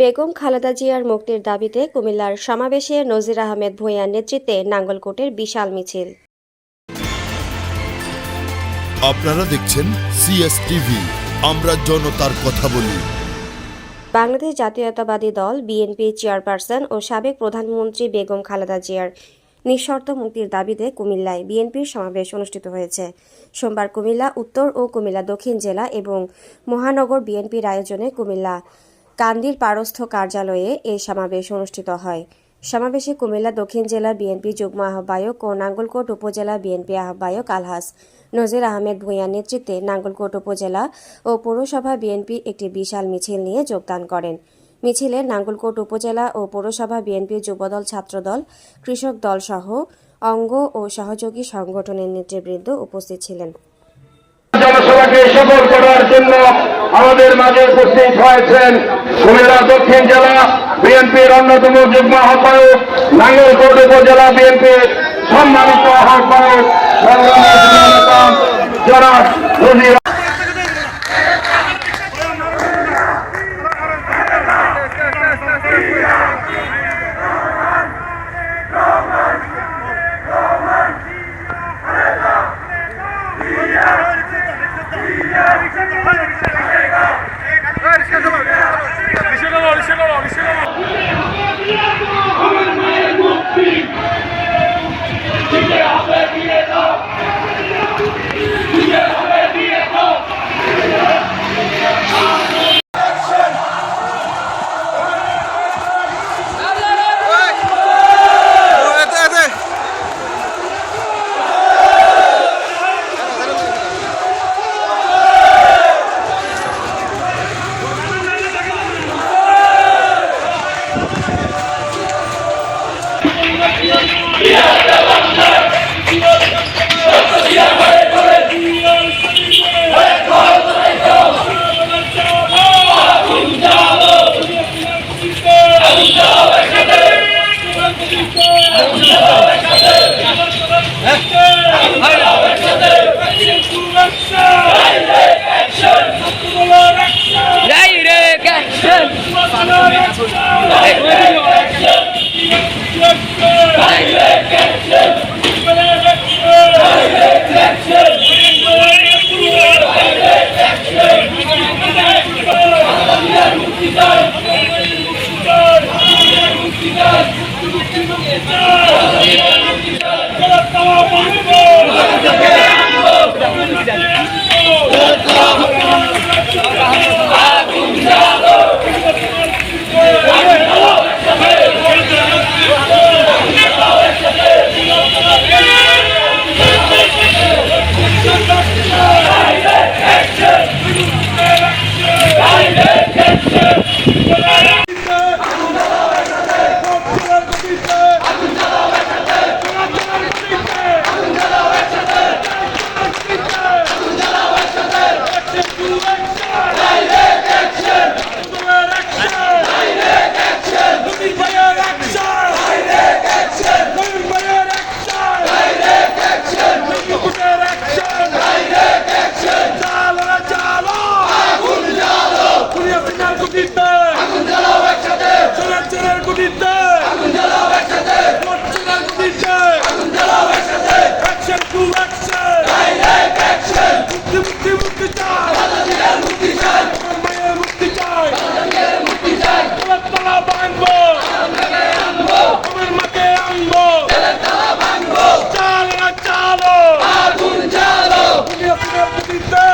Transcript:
বেগম খালেদা জিয়ার মুক্তির দাবিতে কুমিল্লার সমাবেশে নজির আহমেদ ভূঁইয়ার নেতৃত্বে নাঙ্গলকোটের বিশাল মিছিল। আপনারা দেখছেন সিএস টিভি আমরা জনতার কথা বলি। বাংলাদেশ জাতীয়তাবাদী দল বিএনপি চেয়ারপারসন ও সাবেক প্রধানমন্ত্রী বেগম খালেদা জিয়ার নিঃশর্ত মুক্তির দাবিতে কুমিল্লায় বিএনপির সমাবেশ অনুষ্ঠিত হয়েছে। সোমবার কুমিল্লা উত্তর ও কুমিল্লা দক্ষিণ জেলা এবং মহানগর বিএনপির আয়োজনে কুমিল্লা কান্দির পারস্থ কার্যালয়ে এই সমাবেশ অনুষ্ঠিত হয়। সমাবেশে কুমিল্লা দক্ষিণ জেলা বিএনপি যুগ্ম আহ্বায়ক ও নাঙ্গলকোট উপজেলা বিএনপি আহ্বায়ক আলহাস নজির আহমেদ ভূঁইয়ার নেতৃত্বে নাঙ্গলকোট উপজেলা ও পৌরসভা বিএনপি একটি বিশাল মিছিল নিয়ে যোগদান করেন। মিছিলে নাঙ্গলকোট উপজেলা ও পৌরসভা বিএনপি যুবদল ছাত্রদল, কৃষক দল সহ অঙ্গ ও সহযোগী সংগঠনের নেতৃবৃন্দ উপস্থিত ছিলেন। করার জন্য আমাদের মাঝে উপস্থিত হয়েছেন কুমিল্লা দক্ষিণ জেলা বিএনপির অন্যতম যুগ্ম আহ্বায়ক নাঙ্গলকোট উপজেলা বিএনপির সম্মানিত আহ্বায়ক, সংগ্রামী Dışarı doğru, dışarı doğru, dışarı doğru. Direct action! Action gritando!